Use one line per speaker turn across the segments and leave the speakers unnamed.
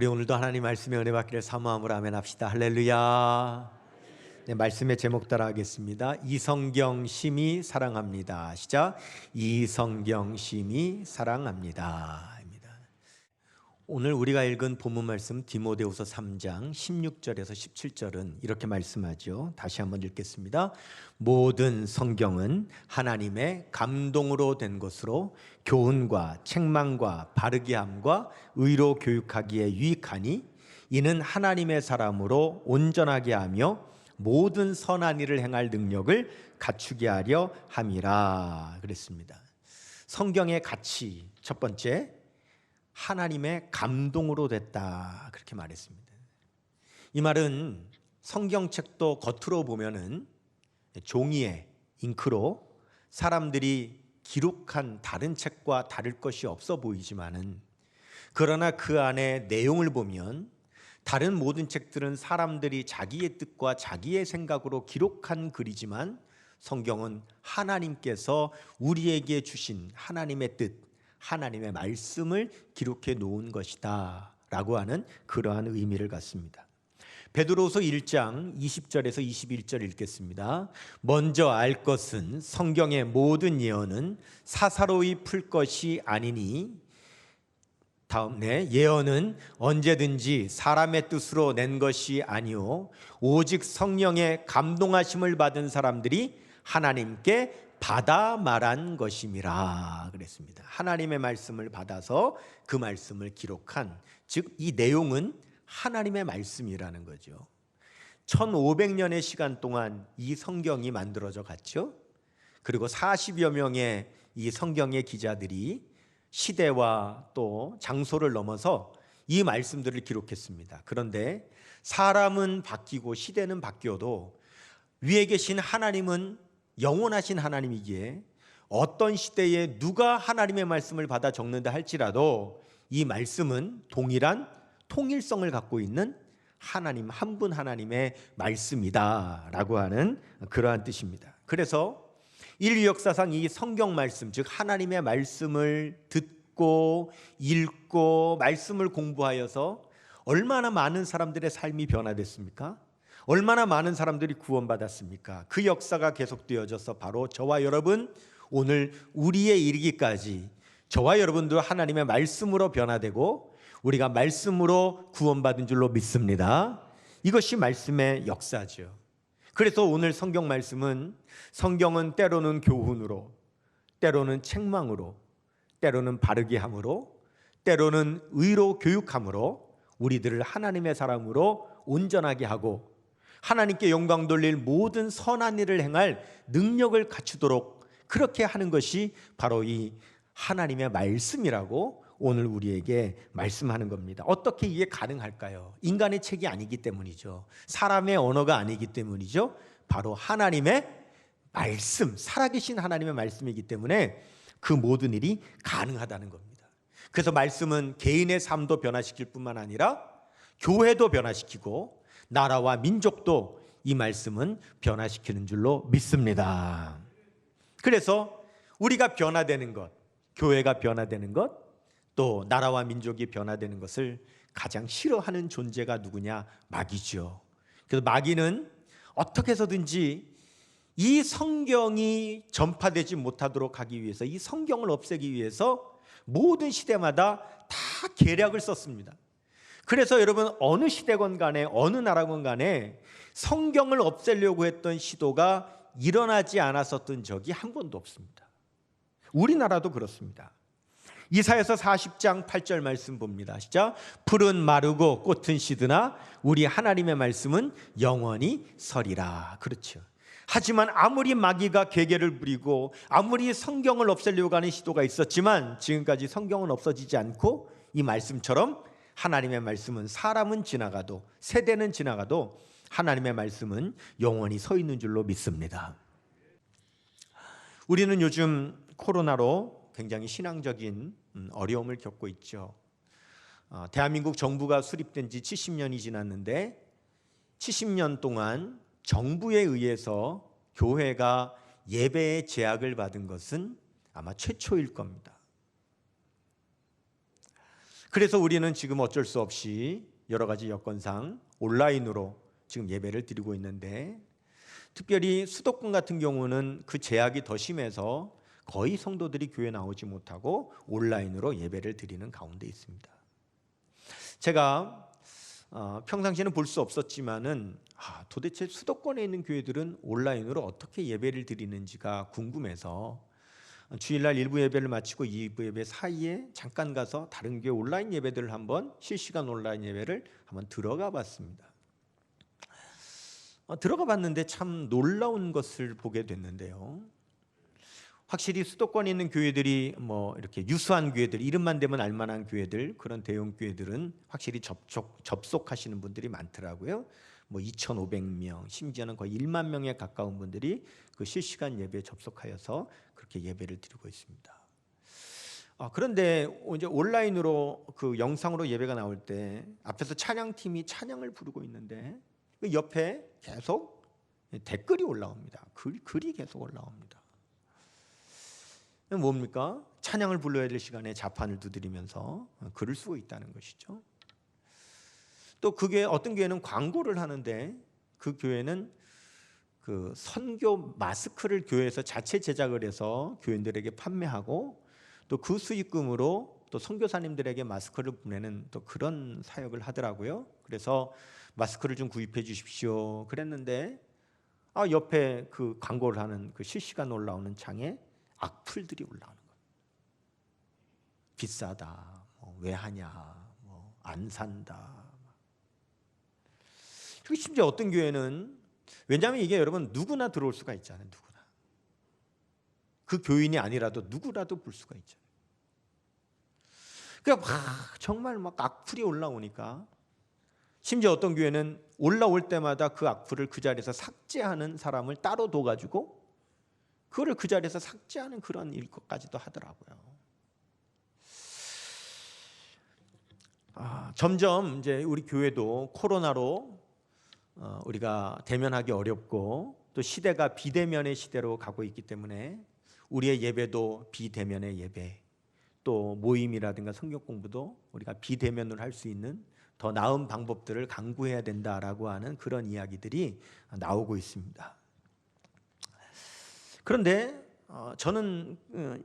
우리 오늘도 하나님 말씀에 은혜 받기를 사모함으로 아멘 합시다. 할렐루야. 네, 말씀의 제목 따라 하겠습니다. 이성경 심히 사랑합니다. 시작. 이성경 심히 사랑합니다. 오늘 우리가 읽은 본문 말씀 디모데후서 3장 16절에서 17절은 이렇게 말씀하죠. 다시 한번 읽겠습니다. 모든 성경은 하나님의 감동으로 된 것으로 교훈과 책망과 바르게 함과 의로 교육하기에 유익하니 이는 하나님의 사람으로 온전하게 하며 모든 선한 일을 행할 능력을 갖추게 하려 함이라 그랬습니다. 성경의 가치 첫 번째 하나님의 감동으로 됐다 그렇게 말했습니다. 이 말은 성경책도 겉으로 보면은 종이에 잉크로 사람들이 기록한 다른 책과 다를 것이 없어 보이지만은 그러나 그 안에 내용을 보면 다른 모든 책들은 사람들이 자기의 뜻과 자기의 생각으로 기록한 글이지만 성경은 하나님께서 우리에게 주신 하나님의 뜻, 하나님의 말씀을 기록해 놓은 것이다. 라고 하는 그러한 의미를 갖습니다. 베드로서 1장 20절에서 21절 읽겠습니다. 먼저 알 것은 성경의 모든 예언은 사사로이 풀 것이 아니니 다음에 예언은 언제든지 사람의 뜻으로 낸 것이 아니요 오직 성령의 감동하심을 받은 사람들이 하나님께 받아 말한 것임이라 그랬습니다. 하나님의 말씀을 받아서 그 말씀을 기록한 즉 이 내용은 하나님의 말씀이라는 거죠. 1500년의 시간 동안 이 성경이 만들어져 갔죠. 그리고 40여 명의 이 성경의 기자들이 시대와 또 장소를 넘어서 이 말씀들을 기록했습니다. 그런데 사람은 바뀌고 시대는 바뀌어도 위에 계신 하나님은 영원하신 하나님이기에 어떤 시대에 누가 하나님의 말씀을 받아 적는다 할지라도 이 말씀은 동일한 통일성을 갖고 있는 하나님 한 분 하나님의 말씀이다라고 하는 그러한 뜻입니다. 그래서 인류 역사상 이 성경 말씀 즉 하나님의 말씀을 듣고 읽고 말씀을 공부하여서 얼마나 많은 사람들의 삶이 변화됐습니까? 얼마나 많은 사람들이 구원받았습니까? 그 역사가 계속되어져서 바로 저와 여러분 오늘 우리에 이르기까지 저와 여러분도 하나님의 말씀으로 변화되고 우리가 말씀으로 구원받은 줄로 믿습니다. 이것이 말씀의 역사죠. 그래서 오늘 성경 말씀은 성경은 때로는 교훈으로, 때로는 책망으로, 때로는 바르게 함으로, 때로는 의로 교육함으로 우리들을 하나님의 사람으로 온전하게 하고 하나님께 영광 돌릴 모든 선한 일을 행할 능력을 갖추도록 그렇게 하는 것이 바로 이 하나님의 말씀이라고 오늘 우리에게 말씀하는 겁니다. 어떻게 이게 가능할까요? 인간의 책이 아니기 때문이죠. 사람의 언어가 아니기 때문이죠. 바로 하나님의 말씀, 살아계신 하나님의 말씀이기 때문에 그 모든 일이 가능하다는 겁니다. 그래서 말씀은 개인의 삶도 변화시킬 뿐만 아니라 교회도 변화시키고 나라와 민족도 이 말씀은 변화시키는 줄로 믿습니다. 그래서 우리가 변화되는 것, 교회가 변화되는 것, 또 나라와 민족이 변화되는 것을 가장 싫어하는 존재가 누구냐? 마귀죠. 그래서 마귀는 어떻게 해서든지 이 성경이 전파되지 못하도록 하기 위해서 이 성경을 없애기 위해서 모든 시대마다 다 계략을 썼습니다. 그래서 여러분 어느 시대건 간에 어느 나라건 간에 성경을 없애려고 했던 시도가 일어나지 않았었던 적이 한 번도 없습니다. 우리나라도 그렇습니다. 이사에서 40장 8절 말씀 봅니다. 시작. 풀은 마르고 꽃은 시드나 우리 하나님의 말씀은 영원히 서리라. 그렇죠. 하지만 아무리 마귀가 괴계를 부리고 아무리 성경을 없애려고 하는 시도가 있었지만 지금까지 성경은 없어지지 않고 이 말씀처럼 하나님의 말씀은 사람은 지나가도 세대는 지나가도 하나님의 말씀은 영원히 서 있는 줄로 믿습니다. 우리는 요즘 코로나로 굉장히 신앙적인 음, 어려움을 겪고 있죠. 어, 대한민국 정부가 수립된 지 70년이 지났는데 70년 동안 정부에 의해서 교회가 예배의 제약을 받은 것은 아마 최초일 겁니다. 그래서 우리는 지금 어쩔 수 없이 여러 가지 여건상 온라인으로 지금 예배를 드리고 있는데 특별히 수도권 같은 경우는 그 제약이 더 심해서 거의 성도들이 교회 나오지 못하고 온라인으로 예배를 드리는 가운데 있습니다. 제가 어, 평상시에는 볼 수 없었지만은 아, 도대체 수도권에 있는 교회들은 온라인으로 어떻게 예배를 드리는지가 궁금해서 주일날 일부 예배를 마치고 2부 예배 사이에 잠깐 가서 다른 교회 온라인 예배들을 한번 실시간 온라인 예배를 한번 들어가 봤습니다. 어, 들어가 봤는데 참 놀라운 것을 보게 됐는데요. 확실히 수도권에 있는 교회들이 뭐 이렇게 유수한 교회들 이름만 대면 알만한 교회들 그런 대형 교회들은 확실히 접촉 접속하시는 분들이 많더라고요. 뭐 2,500명 심지어는 거의 1만 명에 가까운 분들이 그 실시간 예배에 접속하여서 그렇게 예배를 드리고 있습니다. 아, 그런데 이제 온라인으로 그 영상으로 예배가 나올 때 앞에서 찬양팀이 찬양을 부르고 있는데 그 옆에 계속 댓글이 올라옵니다. 글, 글이 계속 올라옵니다. 뭡니까? 찬양을 불러야 될 시간에 자판을 두드리면서 글을 쓰고 있다는 것이죠. 또 그게 어떤 교회는 광고를 하는데 그 교회는 그 선교 마스크를 교회에서 자체 제작을 해서 교인들에게 판매하고 또 그 수익금으로 또 선교사님들에게 마스크를 보내는 또 그런 사역을 하더라고요. 그래서 마스크를 좀 구입해 주십시오. 그랬는데 아 옆에 그 광고를 하는 그 실시간 올라오는 창에 악플들이 올라오는 거예요. 비싸다. 뭐 왜 하냐. 뭐 안 산다. 그리고 심지어 어떤 교회는 왜냐하면 이게 여러분 누구나 들어올 수가 있잖아요. 누구나. 그 교인이 아니라도 누구라도 볼 수가 있잖아요. 그러니까 막 정말 막 악플이 올라오니까 심지어 어떤 교회는 올라올 때마다 그 악플을 그 자리에서 삭제하는 사람을 따로 둬가지고 그거를 그 자리에서 삭제하는 그런 일것까지도 하더라고요. 아, 점점 이제 우리 교회도 코로나로 어, 우리가 대면하기 어렵고 또 시대가 비대면의 시대로 가고 있기 때문에 우리의 예배도 비대면의 예배 또 모임이라든가 성경 공부도 우리가 비대면으로 할 수 있는 더 나은 방법들을 강구해야 된다라고 하는 그런 이야기들이 나오고 있습니다. 그런데 어, 저는 어,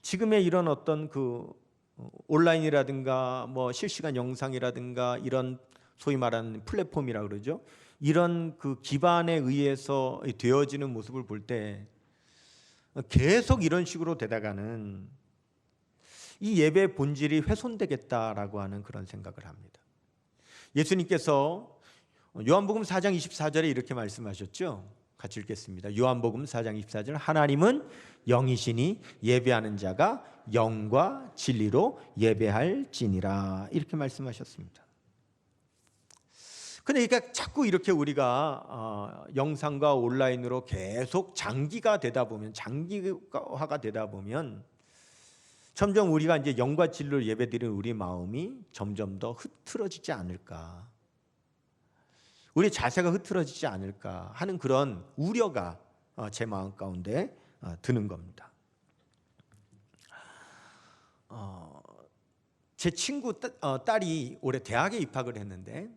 지금의 이런 어떤 그 어, 온라인이라든가 뭐 실시간 영상이라든가 이런 소위 말하는 플랫폼이라 그러죠. 이런 그 기반에 의해서 되어지는 모습을 볼 때 계속 이런 식으로 되다가는 이 예배 본질이 훼손되겠다라고 하는 그런 생각을 합니다. 예수님께서 요한복음 4장 24절에 이렇게 말씀하셨죠. 같이 읽겠습니다. 요한복음 4장 24절 하나님은 영이시니 예배하는 자가 영과 진리로 예배할지니라 이렇게 말씀하셨습니다. 그러니까 자꾸 이렇게 우리가 어, 영상과 온라인으로 계속 장기가 되다 보면 장기화가 되다 보면 점점 우리가 이제 영과 진리로 예배드리는 우리 마음이 점점 더 흐트러지지 않을까 우리 자세가 흐트러지지 않을까 하는 그런 우려가 어, 제 마음 가운데 어, 드는 겁니다. 어, 제 친구 딸이 올해 대학에 입학을 했는데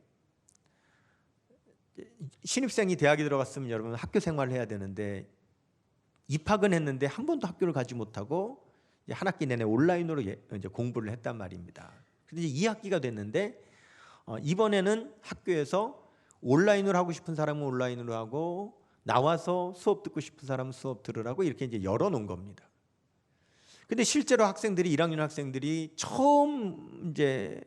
신입생이 대학에 들어갔으면 여러분 학교 생활을 해야 되는데 입학은 했는데 한 번도 학교를 가지 못하고 한 학기 내내 온라인으로 예, 이제 공부를 했단 말입니다. 근데 이제 2학기가 됐는데 이번에는 학교에서 온라인으로 하고 싶은 사람은 온라인으로 하고 나와서 수업 듣고 싶은 사람은 수업 들으라고 이렇게 이제 열어 놓은 겁니다. 근데 실제로 학생들이 1학년 학생들이 처음 이제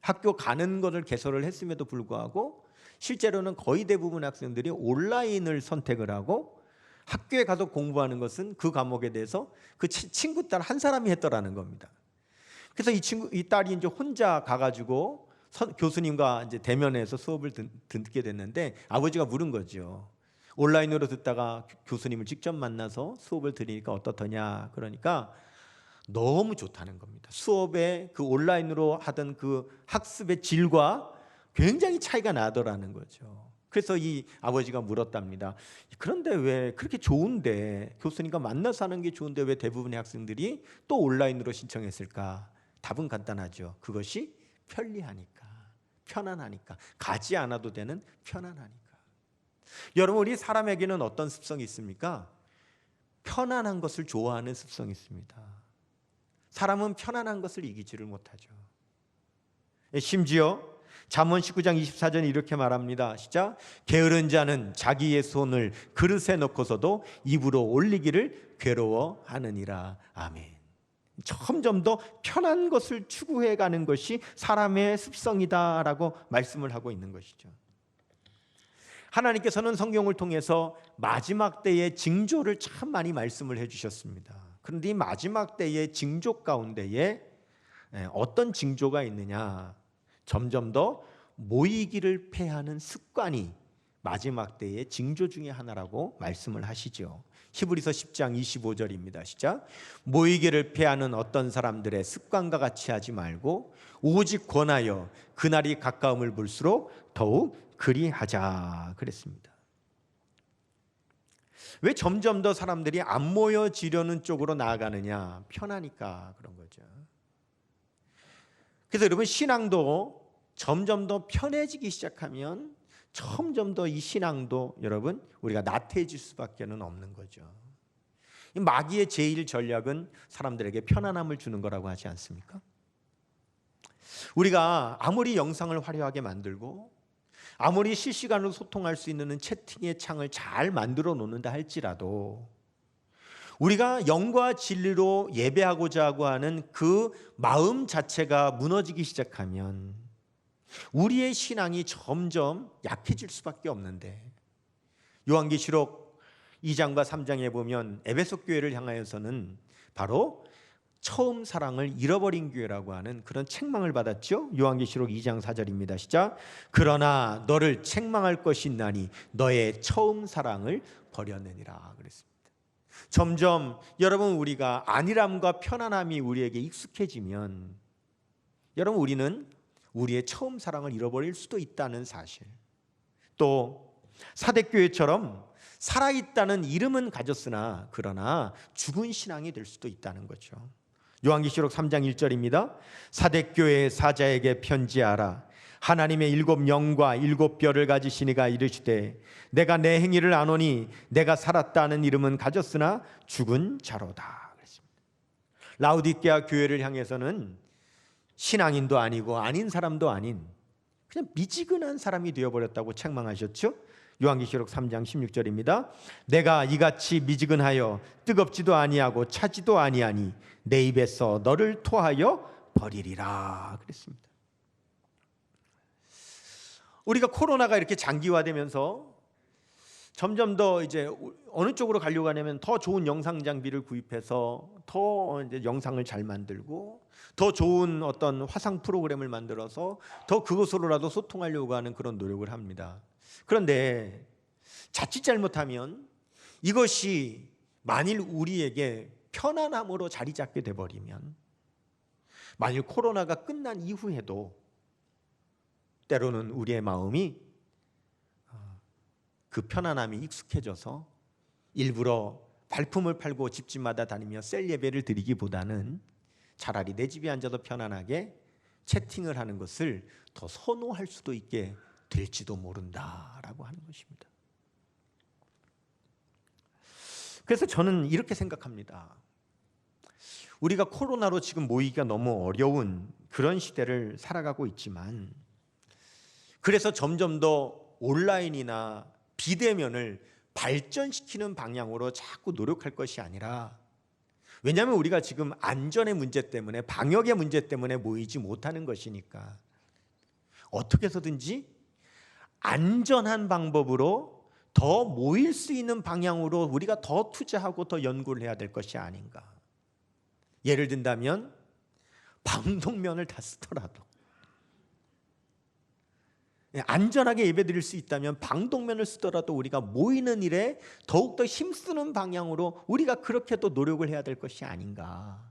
학교 가는 것을 개설을 했음에도 불구하고 실제로는 거의 대부분 학생들이 온라인을 선택을 하고 학교에 가서 공부하는 것은 그 과목에 대해서 그 친구 딸 한 사람이 했더라는 겁니다. 그래서 이 친구 이 딸이 이제 혼자 가가지고 선, 교수님과 이제 대면해서 수업을 듣, 듣게 됐는데 아버지가 물은 거죠. 온라인으로 듣다가 교수님을 직접 만나서 수업을 들으니까 어떻더냐 그러니까 너무 좋다는 겁니다. 수업에 그 온라인으로 하던 그 학습의 질과 굉장히 차이가 나더라는 거죠. 그래서 이 아버지가 물었답니다. 그런데 왜 그렇게 좋은데 교수님과 만나서 하는 게 좋은데 왜 대부분의 학생들이 또 온라인으로 신청했을까? 답은 간단하죠. 그것이 편리하니까, 편안하니까, 가지 않아도 되는 편안하니까. 여러분, 우리 사람에게는 어떤 습성이 있습니까? 편안한 것을 좋아하는 습성이 있습니다. 사람은 편안한 것을 이기지를 못하죠. 예, 심지어 잠언 19장 24절 이렇게 말합니다. 시작. 게으른 자는 자기의 손을 그릇에 넣고서도 입으로 올리기를 괴로워하느니라. 아멘. 점점 더 편한 것을 추구해 가는 것이 사람의 습성이다라고 말씀을 하고 있는 것이죠. 하나님께서는 성경을 통해서 마지막 때의 징조를 참 많이 말씀을 해 주셨습니다. 그런데 이 마지막 때의 징조 가운데에 예, 어떤 징조가 있느냐? 점점 더 모이기를 패하는 습관이 마지막 때의 징조 중에 하나라고 말씀을 하시죠. 히브리서 10장 25절입니다. 시작. 모이기를 패하는 어떤 사람들의 습관과 같이 하지 말고 오직 권하여 그날이 가까움을 볼수록 더욱 그리하자 그랬습니다. 왜 점점 더 사람들이 안 모여지려는 쪽으로 나아가느냐? 편하니까 그런 거죠. 그래서 여러분 신앙도 점점 더 편해지기 시작하면 점점 더 이 신앙도 여러분 우리가 나태해질 수밖에 는 없는 거죠. 이 마귀의 제일 전략은 사람들에게 편안함을 주는 거라고 하지 않습니까? 우리가 아무리 영상을 화려하게 만들고 아무리 실시간으로 소통할 수 있는 채팅의 창을 잘 만들어 놓는다 할지라도 우리가 영과 진리로 예배하고자 하고 하는 그 마음 자체가 무너지기 시작하면 우리의 신앙이 점점 약해질 수밖에 없는데 요한계시록 2장과 3장에 보면 에베소 교회를 향하여서는 바로 처음 사랑을 잃어버린 교회라고 하는 그런 책망을 받았죠. 요한계시록 2장 4절입니다. 시작. 그러나 너를 책망할 것이 있나니 너의 처음 사랑을 버렸느니라 그랬습니다. 점점 여러분 우리가 안일함과 편안함이 우리에게 익숙해지면 여러분 우리는 우리의 처음 사랑을 잃어버릴 수도 있다는 사실. 또 사대교회처럼 살아있다는 이름은 가졌으나 그러나 죽은 신앙이 될 수도 있다는 거죠. 요한계시록 3장 1절입니다. 사대교회 사자에게 편지하라. 하나님의 일곱 영과 일곱 뼈를 가지시니가 이르시되 내가 내 행위를 아노니 내가 살았다는 이름은 가졌으나 죽은 자로다. 라우디케아 교회를 향해서는 신앙인도 아니고 아닌 사람도 아닌 그냥 미지근한 사람이 되어버렸다고 책망하셨죠. 요한계시록 3장 16절입니다. 내가 이같이 미지근하여 뜨겁지도 아니하고 차지도 아니하니 내 입에서 너를 토하여 버리리라 그랬습니다. 우리가 코로나가 이렇게 장기화되면서 점점 더 이제 어느 쪽으로 가려고 하냐면 더 좋은 영상 장비를 구입해서 더 이제 영상을 잘 만들고 더 좋은 어떤 화상 프로그램을 만들어서 더 그것으로라도 소통하려고 하는 그런 노력을 합니다. 그런데 자칫 잘못하면 이것이 만일 우리에게 편안함으로 자리 잡게 돼 버리면 만일 코로나가 끝난 이후에도 때로는 우리의 마음이 어, 그 편안함이 익숙해져서 일부러 발품을 팔고 집집마다 다니며 셀 예배를 드리기보다는 차라리 내 집에 앉아서 편안하게 채팅을 하는 것을 더 선호할 수도 있게 될지도 모른다라고 하는 것입니다. 그래서 저는 이렇게 생각합니다. 우리가 코로나로 지금 모이기가 너무 어려운 그런 시대를 살아가고 있지만 그래서 점점 더 온라인이나 비대면을 발전시키는 방향으로 자꾸 노력할 것이 아니라 왜냐하면 우리가 지금 안전의 문제 때문에 방역의 문제 때문에 모이지 못하는 것이니까 어떻게 해서든지 안전한 방법으로 더 모일 수 있는 방향으로 우리가 더 투자하고 더 연구를 해야 될 것이 아닌가. 예를 든다면 방독면을 다 쓰더라도 예, 안전하게 예배드릴 수 있다면 방독면을 쓰더라도 우리가 모이는 일에 더욱더 힘쓰는 방향으로 우리가 그렇게 또 노력을 해야 될 것이 아닌가.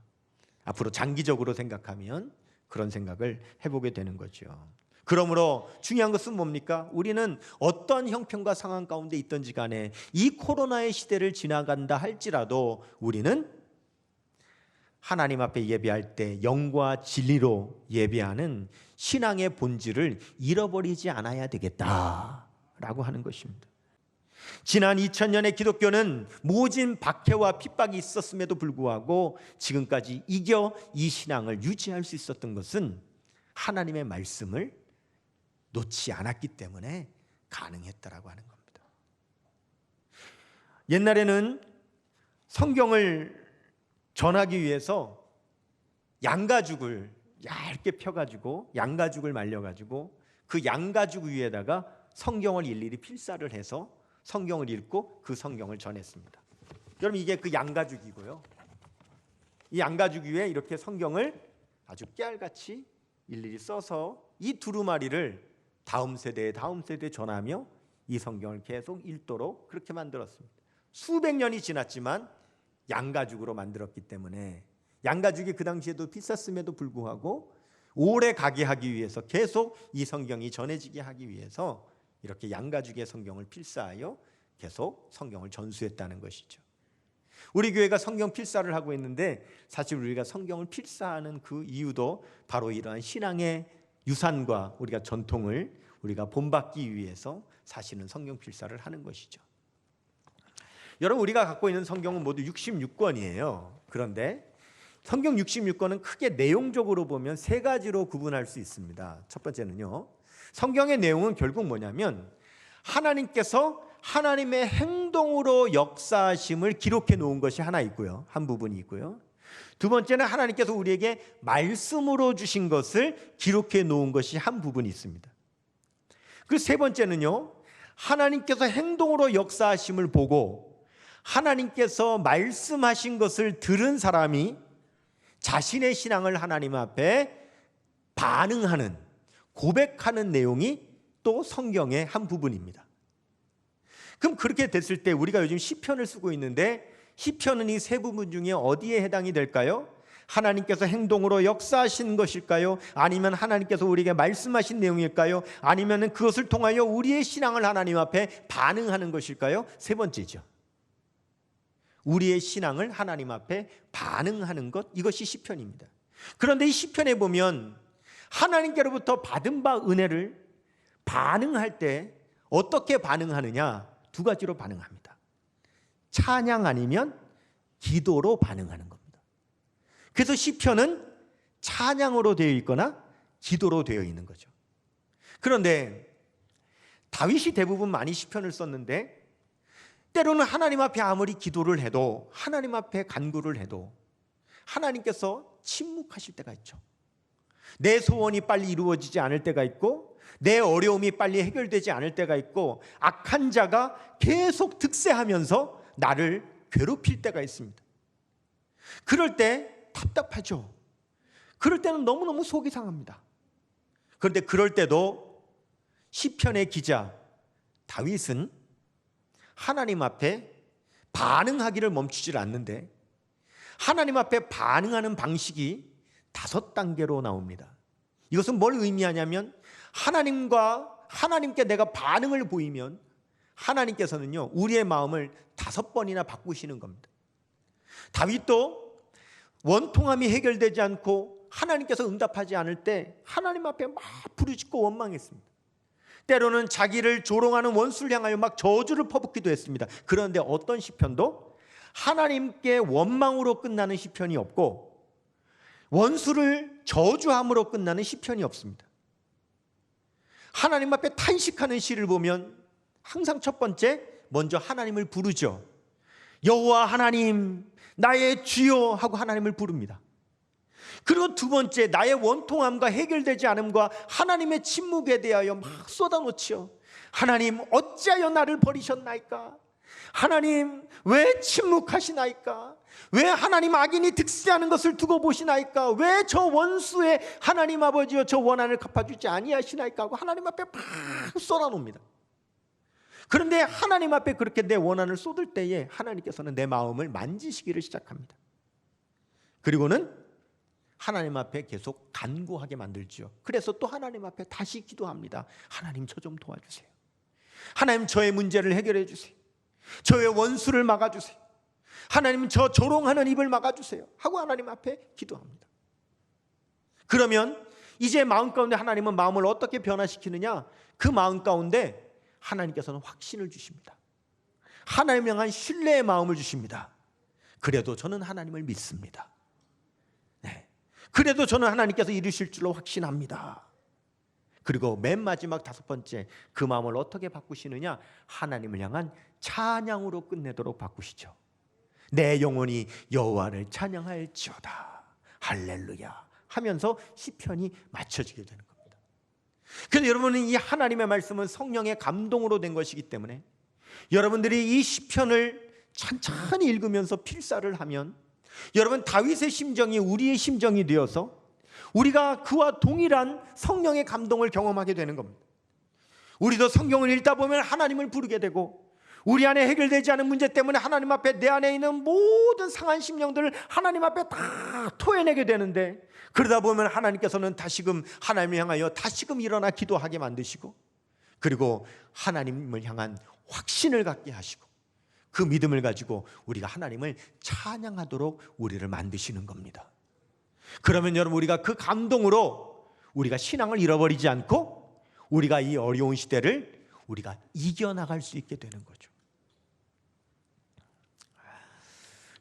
앞으로 장기적으로 생각하면 그런 생각을 해보게 되는 거죠. 그러므로 중요한 것은 뭡니까? 우리는 어떤 형편과 상황 가운데 있든지 간에 이 코로나의 시대를 지나간다 할지라도 우리는 하나님 앞에 예배할 때 영과 진리로 예배하는 신앙의 본질을 잃어버리지 않아야 되겠다라고 하는 것입니다. 지난 2000년의 기독교는 모진 박해와 핍박이 있었음에도 불구하고 지금까지 이겨 이 신앙을 유지할 수 있었던 것은 하나님의 말씀을 놓지 않았기 때문에 가능했다라고 하는 겁니다. 옛날에는 성경을 전하기 위해서 양가죽을 얇게 펴가지고 양가죽을 말려가지고 그 양가죽 위에다가 성경을 일일이 필사를 해서 성경을 읽고 그 성경을 전했습니다. 여러분 이게 그 양가죽이고요. 이 양가죽 위에 이렇게 성경을 아주 깨알같이 일일이 써서 이 두루마리를 다음 세대에 다음 세대에 전하며 이 성경을 계속 읽도록 그렇게 만들었습니다. 수백 년이 지났지만 양가죽으로 만들었기 때문에 양가죽이 그 당시에도 비쌌음에도 불구하고 오래 가게 하기 위해서 계속 이 성경이 전해지게 하기 위해서 이렇게 양가죽의 성경을 필사하여 계속 성경을 전수했다는 것이죠. 우리 교회가 성경 필사를 하고 있는데 사실 우리가 성경을 필사하는 그 이유도 바로 이러한 신앙의 유산과 우리가 전통을 우리가 본받기 위해서 사실은 성경 필사를 하는 것이죠. 여러분 우리가 갖고 있는 성경은 모두 66권이에요. 그런데 성경 66권은 크게 내용적으로 보면 세 가지로 구분할 수 있습니다. 첫 번째는요. 성경의 내용은 결국 뭐냐면 하나님께서 하나님의 행동으로 역사하심을 기록해 놓은 것이 하나 있고요. 한 부분이 있고요. 두 번째는 하나님께서 우리에게 말씀으로 주신 것을 기록해 놓은 것이 한 부분이 있습니다. 그 세 번째는요. 하나님께서 행동으로 역사하심을 보고 하나님께서 말씀하신 것을 들은 사람이 자신의 신앙을 하나님 앞에 반응하는 고백하는 내용이 또 성경의 한 부분입니다. 그럼 그렇게 됐을 때 우리가 요즘 시편을 쓰고 있는데 시편은 이 세 부분 중에 어디에 해당이 될까요? 하나님께서 행동으로 역사하신 것일까요? 아니면 하나님께서 우리에게 말씀하신 내용일까요? 아니면 그것을 통하여 우리의 신앙을 하나님 앞에 반응하는 것일까요? 세 번째죠. 우리의 신앙을 하나님 앞에 반응하는 것 이것이 시편입니다. 그런데 이 시편에 보면 하나님께로부터 받은 바 은혜를 반응할 때 어떻게 반응하느냐 두 가지로 반응합니다. 찬양 아니면 기도로 반응하는 겁니다. 그래서 시편은 찬양으로 되어 있거나 기도로 되어 있는 거죠. 그런데 다윗이 대부분 많이 시편을 썼는데 때로는 하나님 앞에 아무리 기도를 해도 하나님 앞에 간구를 해도 하나님께서 침묵하실 때가 있죠. 내 소원이 빨리 이루어지지 않을 때가 있고 내 어려움이 빨리 해결되지 않을 때가 있고 악한 자가 계속 득세하면서 나를 괴롭힐 때가 있습니다. 그럴 때 답답하죠. 그럴 때는 너무너무 속이 상합니다. 그런데 그럴 때도 시편의 기자 다윗은 하나님 앞에 반응하기를 멈추질 않는데 하나님 앞에 반응하는 방식이 다섯 단계로 나옵니다. 이것은 뭘 의미하냐면 하나님과 하나님께 내가 반응을 보이면 하나님께서는요 우리의 마음을 다섯 번이나 바꾸시는 겁니다. 다윗도 원통함이 해결되지 않고 하나님께서 응답하지 않을 때 하나님 앞에 막 부르짖고 원망했습니다. 때로는 자기를 조롱하는 원수를 향하여 막 저주를 퍼붓기도 했습니다. 그런데 어떤 시편도 하나님께 원망으로 끝나는 시편이 없고 원수를 저주함으로 끝나는 시편이 없습니다. 하나님 앞에 탄식하는 시를 보면 항상 첫 번째 먼저 하나님을 부르죠. 여호와 하나님 나의 주여 하고 하나님을 부릅니다. 그리고 두 번째 나의 원통함과 해결되지 않음과 하나님의 침묵에 대하여 막 쏟아놓지요. 하나님 어찌하여 나를 버리셨나이까? 하나님 왜 침묵하시나이까? 왜 하나님 악인이 득세하는 것을 두고 보시나이까? 왜 저 원수의 하나님 아버지여 저 원한을 갚아주지 아니하시나이까? 하고 하나님 앞에 막 쏟아놓습니다. 그런데 하나님 앞에 그렇게 내 원한을 쏟을 때에 하나님께서는 내 마음을 만지시기를 시작합니다. 그리고는 하나님 앞에 계속 간구하게 만들지요. 그래서 또 하나님 앞에 다시 기도합니다. 하나님 저 좀 도와주세요. 하나님 저의 문제를 해결해 주세요. 저의 원수를 막아 주세요. 하나님 저 조롱하는 입을 막아주세요. 하고 하나님 앞에 기도합니다. 그러면 이제 마음 가운데 하나님은 마음을 어떻게 변화시키느냐? 그 마음 가운데 하나님께서는 확신을 주십니다. 하나님 향한 신뢰의 마음을 주십니다. 그래도 저는 하나님을 믿습니다. 네. 그래도 저는 하나님께서 이루실 줄로 확신합니다. 그리고 맨 마지막 다섯 번째 그 마음을 어떻게 바꾸시느냐? 하나님을 향한 찬양으로 끝내도록 바꾸시죠. 내 영혼이 여호와를 찬양할지어다. 할렐루야. 하면서 시편이 맞춰지게 되는 겁니다. 그래서 여러분은 이 하나님의 말씀은 성령의 감동으로 된 것이기 때문에 여러분들이 이 시편을 천천히 읽으면서 필사를 하면 여러분 다윗의 심정이 우리의 심정이 되어서 우리가 그와 동일한 성령의 감동을 경험하게 되는 겁니다. 우리도 성경을 읽다 보면 하나님을 부르게 되고 우리 안에 해결되지 않은 문제 때문에 하나님 앞에 내 안에 있는 모든 상한 심령들을 하나님 앞에 다 토해내게 되는데 그러다 보면 하나님께서는 다시금 하나님을 향하여 다시금 일어나 기도하게 만드시고 그리고 하나님을 향한 확신을 갖게 하시고 그 믿음을 가지고 우리가 하나님을 찬양하도록 우리를 만드시는 겁니다. 그러면 여러분 우리가 그 감동으로 우리가 신앙을 잃어버리지 않고 우리가 이 어려운 시대를 우리가 이겨나갈 수 있게 되는 거죠.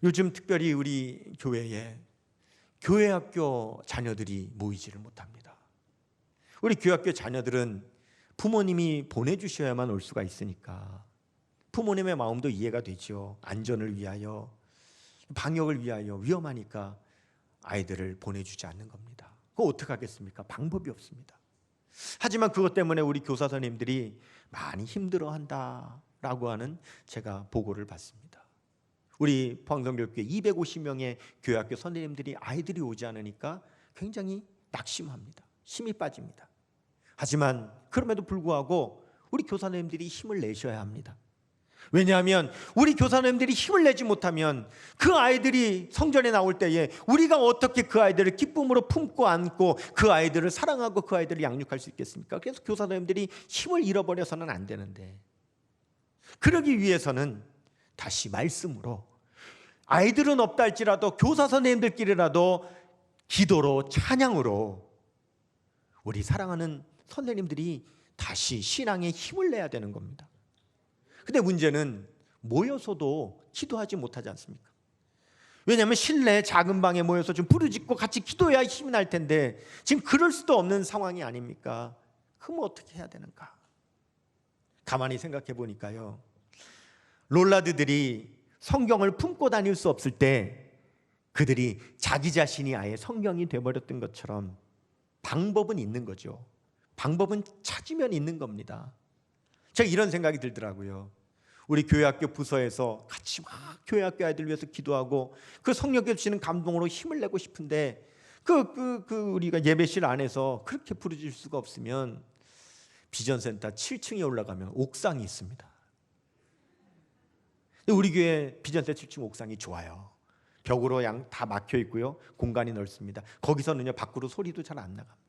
요즘 특별히 우리 교회에 교회 학교 자녀들이 모이지를 못합니다. 우리 교회 학교 자녀들은 부모님이 보내주셔야만 올 수가 있으니까 부모님의 마음도 이해가 되죠. 안전을 위하여 방역을 위하여 위험하니까 아이들을 보내주지 않는 겁니다. 그거 어떻게 하겠습니까? 방법이 없습니다. 하지만 그것 때문에 우리 교사 선생님들이 많이 힘들어한다라고 하는 제가 보고를 받습니다. 우리 포항성교육교 250명의 교회학교 선생님들이 아이들이 오지 않으니까 굉장히 낙심합니다. 힘이 빠집니다. 하지만 그럼에도 불구하고 우리 교사님들이 힘을 내셔야 합니다. 왜냐하면 우리 교사님들이 힘을 내지 못하면 그 아이들이 성전에 나올 때에 우리가 어떻게 그 아이들을 기쁨으로 품고 안고 그 아이들을 사랑하고 그 아이들을 양육할 수 있겠습니까? 그래서 교사님들이 힘을 잃어버려서는 안 되는데 그러기 위해서는 다시 말씀으로 아이들은 없다 할지라도 교사 선생님들끼리라도 기도로 찬양으로 우리 사랑하는 선생님들이 다시 신앙에 힘을 내야 되는 겁니다. 근데 문제는 모여서도 기도하지 못하지 않습니까? 왜냐하면 실내 작은 방에 모여서 좀 부르짖고 같이 기도해야 힘이 날 텐데 지금 그럴 수도 없는 상황이 아닙니까? 그럼 어떻게 해야 되는가? 가만히 생각해 보니까요. 롤라드들이 성경을 품고 다닐 수 없을 때 그들이 자기 자신이 아예 성경이 돼버렸던 것처럼 방법은 있는 거죠. 방법은 찾으면 있는 겁니다. 제가 이런 생각이 들더라고요. 우리 교회학교 부서에서 같이 막 교회학교 아이들 위해서 기도하고 그 성령께 주시는 감동으로 힘을 내고 싶은데 그, 그, 그 우리가 예배실 안에서 그렇게 부르질 수가 없으면 비전센터 7층에 올라가면 옥상이 있습니다. 우리 교회 비전센터 7층 옥상이 좋아요. 벽으로 양 다 막혀 있고요. 공간이 넓습니다. 거기서는요 밖으로 소리도 잘 안 나갑니다.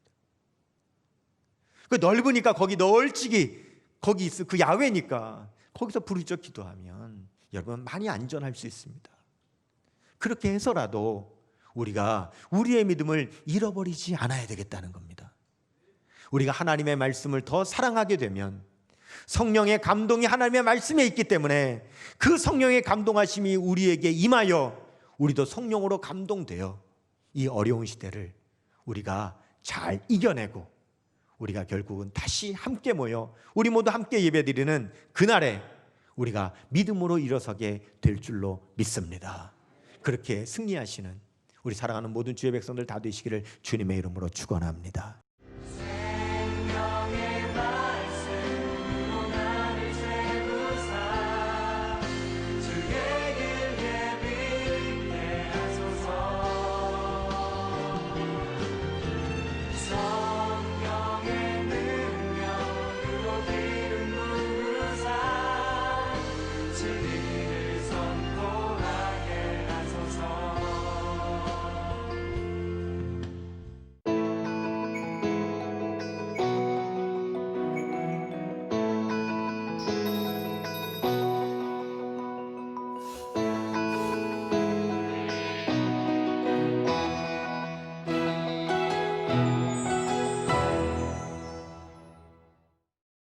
그 넓으니까 거기 널찍이 거기 있어 그 야외니까 거기서 부르짖어 기도하면 여러분 많이 안전할 수 있습니다. 그렇게 해서라도 우리가 우리의 믿음을 잃어버리지 않아야 되겠다는 겁니다. 우리가 하나님의 말씀을 더 사랑하게 되면 성령의 감동이 하나님의 말씀에 있기 때문에 그 성령의 감동하심이 우리에게 임하여 우리도 성령으로 감동되어 이 어려운 시대를 우리가 잘 이겨내고 우리가 결국은 다시 함께 모여 우리 모두 함께 예배드리는 그날에 우리가 믿음으로 일어서게 될 줄로 믿습니다. 그렇게 승리하시는 우리 사랑하는 모든 주의 백성들 다 되시기를 주님의 이름으로 축원합니다.